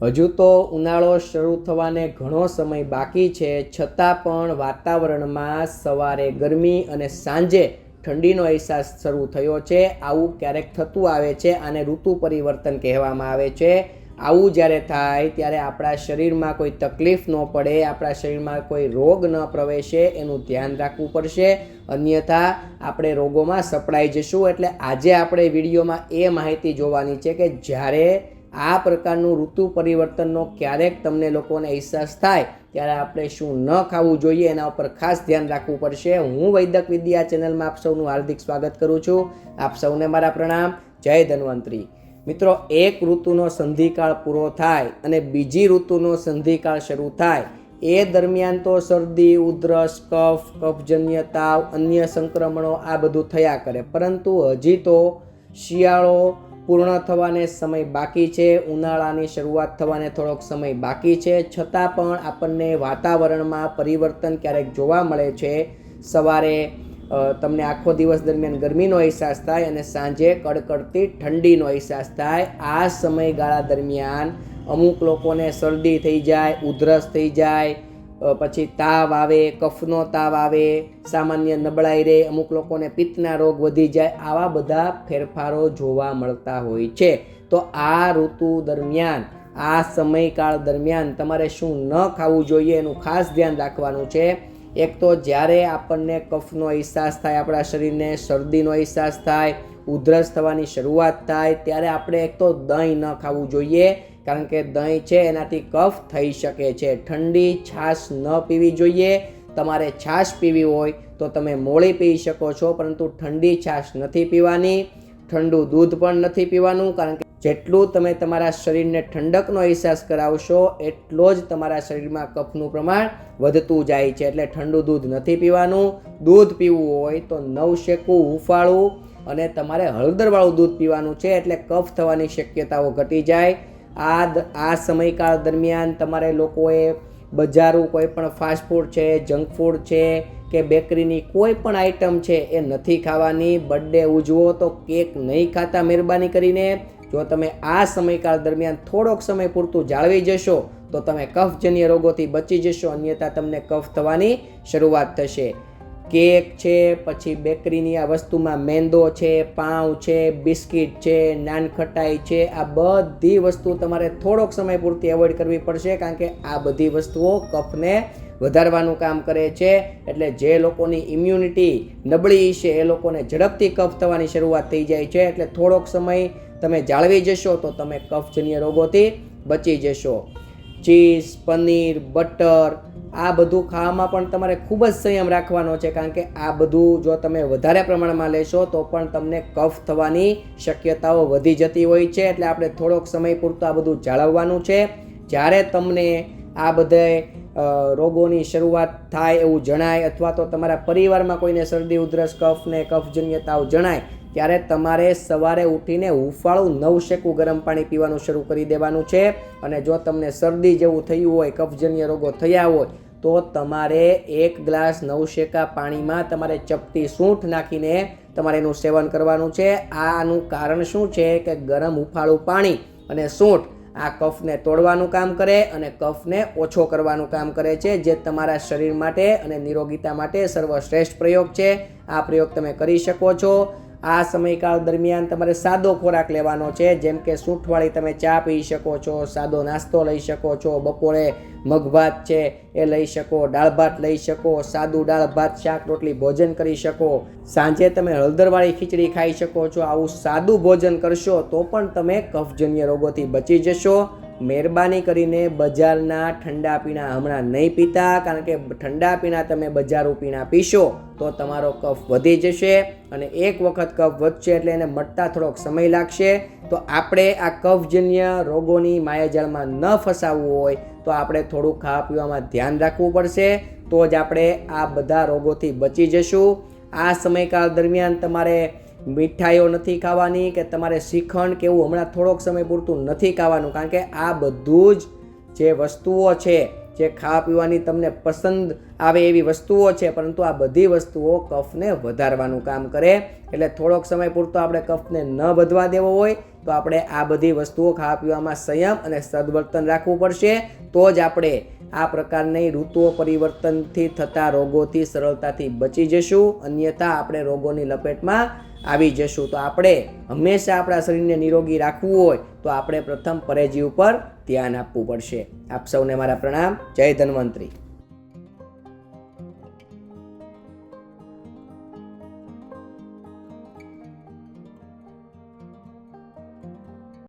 હજુ તો ઉનાળો શરૂ થવાને ઘણો સમય બાકી છે, છતાં પણ વાતાવરણમાં સવારે ગરમી અને સાંજે ઠંડીનો અહેસાસ શરૂ થયો છે. આવું ક્યારેક થતું આવે છે આને ઋતુ પરિવર્તન કહેવામાં આવે છે. આવું જ્યારે થાય ત્યારે આપણા શરીરમાં કોઈ તકલીફ ન પડે, આપણા શરીરમાં કોઈ રોગ ન પ્રવેશે એનું ધ્યાન રાખવું પડશે. અન્યથા આપણે રોગોમાં સપડાઈ જશું. એટલે આજે આપણે વિડીયોમાં એ માહિતી જોવાની છે કે જ્યારે આ પ્રકારનું ઋતુ પરિવર્તનનો ક્યારેક તમને લોકોને અહેસાસ થાય ત્યારે આપણે શું ન ખાવું જોઈએ એના ઉપર ખાસ ધ્યાન રાખવું પડશે. હું વૈદક વિદ્યા ચેનલમાં આપ સૌનું હાર્દિક સ્વાગત કરું છું. આપ સૌને મારા પ્રણામ. જય ધન્વંતરી. મિત્રો, એક ઋતુનો સંધિકાળ પૂરો થાય અને બીજી ઋતુનો સંધિકાળ શરૂ થાય. એ દરમિયાન તો શરદી, ઉધરસ, કફ, કફજન્ય તાવ, અન્ય સંક્રમણો આ બધું થયા કરે. પરંતુ હજી તો શિયાળો પૂર્ણ થવાને સમય બાકી છે, ઉનાળાની શરૂઆત થવાને થોડોક સમય બાકી છે, છતાં પણ આપણને વાતાવરણમાં પરિવર્તન ક્યારેક જોવા મળે છે. સવારે તમને આખો દિવસ દરમિયાન ગરમીનો અહેસાસ થાય અને સાંજે કડકડતી ઠંડીનો અહેસાસ થાય. આ સમયગાળા દરમિયાન અમુક લોકોને શરદી થઈ જાય, ઉધરસ થઈ જાય પછી તાવ આવે, કફનો તાવ આવે, સામાન્ય નબળાઈ રહે, અમુક લોકોને પિત્તના રોગ વધી જાય, આવા બધા ફેરફારો જોવા મળતા હોય છે. તો આ ઋતુ દરમિયાન, આ સમયકાળ દરમિયાન તમારે શું ન ખાવું જોઈએ એનું ખાસ ધ્યાન રાખવાનું છે. એક તો જ્યારે આપણને કફનો અહેસાસ થાય, આપણા શરીરને શરદીનો અહેસાસ થાય ઉધરસ થવાની શરૂઆત થાય ત્યારે આપણે એક તો દહીં ન ખાવું જોઈએ, કારણ કે દહીં છે એનાથી કફ થઈ શકે છે. ઠંડી છાશ ન પીવી જોઈએ. તમારે છાશ પીવી હોય તો તમે મોળી પી શકો છો, પરંતુ ઠંડી છાશ નથી પીવાની. ઠંડુ દૂધ પણ નથી પીવાનું, કારણ કે જેટલું તમે તમારા શરીરને ઠંડકનો અહેસાસ કરાવશો, એટલો જ તમારા શરીરમાં કફનું પ્રમાણ વધતું જાય છે. એટલે ઠંડુ દૂધ નથી પીવાનું. દૂધ પીવું હોય તો નવ શેકું હુંફાળું અને તમારે હળદરવાળું દૂધ પીવાનું છે એટલે કફ થવાની શક્યતાઓ ઘટી જાય. આ આ સમયકાળ દરમિયાન તમારે લોકોએ બજારું કોઈ પણ ફાસ્ટફૂડ છે જંક ફૂડ છે કે બેકરીની કોઈ પણ આઈટમ છે એ નથી ખાવાની. બર્થડે ઉજવો તો કેક નહીં ખાતા મહેરબાની કરીને. જો તમે આ સમયકાળ દરમિયાન થોડોક સમય પૂરતું જાળવી જશો, તો તમે કફજન્ય રોગોથી બચી જશો. અન્યથા તમને કફ થવાની શરૂઆત થશે. કેક છે, પછી બેકરીની આ વસ્તુમાં મેંદો છે, પાઉં છે, બિસ્કિટ છે, નાનખટાઈ છે, આ બધી વસ્તુ તમારે થોડોક સમય પૂરતી એવોઇડ કરવી પડશે કારણ કે આ બધી વસ્તુઓ કફને વધારવાનું કામ કરે છે. એટલે જે લોકોની ઇમ્યુનિટી નબળી છે, એ લોકોને ઝડપથી કફ થવાની શરૂઆત થઈ જાય છે. એટલે થોડોક સમય તમે જાળવી જશો તો તમે કફજન્ય રોગોથી બચી જશો. ચીઝ, પનીર, બટર આ બધું ખાવામાં પણ તમારે ખૂબ જ સંયમ રાખવાનો છે, કારણ કે આ બધું જો તમે વધારે પ્રમાણમાં લેશો તો પણ તમને કફ થવાની શક્યતાઓ વધી જતી હોય છે. એટલે આપણે થોડોક સમય પૂરતું આ બધું જાળવવાનું છે. જ્યારે તમને આ બધે રોગોની શરૂઆત થાય એવું જણાય અથવા તો તમારા પરિવારમાં કોઈને શરદી, ઉધરસ, કફ ને કફજન્ય તાવ જણાય ત્યારે તમારે સવારે ઉઠીને હુંફાળું નવશેકું ગરમ પાણી પીવાનું શરૂ કરી દેવાનું છે. અને જો તમને શરદી જેવું થયું હોય, કફજન્ય રોગો થયા હોય, તો તમારે એક ગ્લાસ નવશેકા પાણીમાં તમારે ચપટી સૂંઠ નાખીને તમારે એનું સેવન કરવાનું છે. આનું કારણ શું છે કે ગરમ હુંફાળું પાણી અને સૂંઠ આ કફને તોડવાનું કામ કરે અને કફને ઓછો કરવાનું કામ કરે છે, જે તમારા શરીર માટે અને નિરોગીતા માટે સર્વશ્રેષ્ઠ પ્રયોગ છે. આ પ્રયોગ તમે કરી શકો છો. આ સમયકાળ દરમિયાન તમારે સાદો ખોરાક લેવાનો છે. જેમ કે સૂંઠવાળી તમે ચા પી શકો છો, સાદો નાસ્તો લઈ શકો છો, બપોરે મગભાત છે એ લઈ શકો, દાળ ભાત લઈ શકો, સાદું દાળ, ભાત, શાક, રોટલી, ભોજન કરી શકો. સાંજે તમે હળદરવાળી ખીચડી ખાઈ શકો છો. આવું સાદું ભોજન કરશો તો પણ તમે કફજન્ય રોગોથી બચી જશો. મહેરબાની કરીને બજારના ઠંડા પીણા હમણાં નહીં પીતા, કારણ કે ઠંડા પીણા તમે બજારું પીણા પીશો તો તમારો કફ વધી જશે અને એક વખત કફ વધશે એટલે એને મટતા થોડોક સમય લાગશે. તો આપણે આ કફજન્ય રોગોની માયાજાળમાં ન ફસાવવું હોય તો આપણે થોડું ખાવા પીવામાં ધ્યાન રાખવું પડશે. તો જ આપણે આ બધા રોગોથી બચી જશું. આ સમયકાળ દરમિયાન તમારે મીઠાઈઓ નથી ખાવાની, કે તમારે શ્રીખંડ કે એવું હમણાં થોડોક સમય પૂરતું નથી ખાવાનું, કારણ કે આ બધું જ જે વસ્તુઓ છે, જે ખાવા પીવાની તમને પસંદ આવે એવી વસ્તુઓ છે, પરંતુ આ બધી વસ્તુઓ કફને વધારવાનું કામ કરે. એટલે થોડોક સમય પૂરતો આપણે કફને ન વધવા દેવો હોય, તો આપણે આ બધી વસ્તુઓ ખાવા પીવામાં સંયમ અને સદવર્તન રાખવું પડશે. તો જ આપણે આ પ્રકારની ઋતુઓ પરિવર્તનથી થતા રોગોથી સરળતાથી બચી જશું. અન્યથા આપણે રોગોની લપેટમાં આવી જશું. તો આપણે હંમેશા આપણા શરીરને નિરોગી રાખવું હોય તો આપણે પ્રથમ પરેજી ઉપર ધ્યાન આપવું પડશે. આપ સૌને મારા પ્રણામ. જય ધન્વંતરી.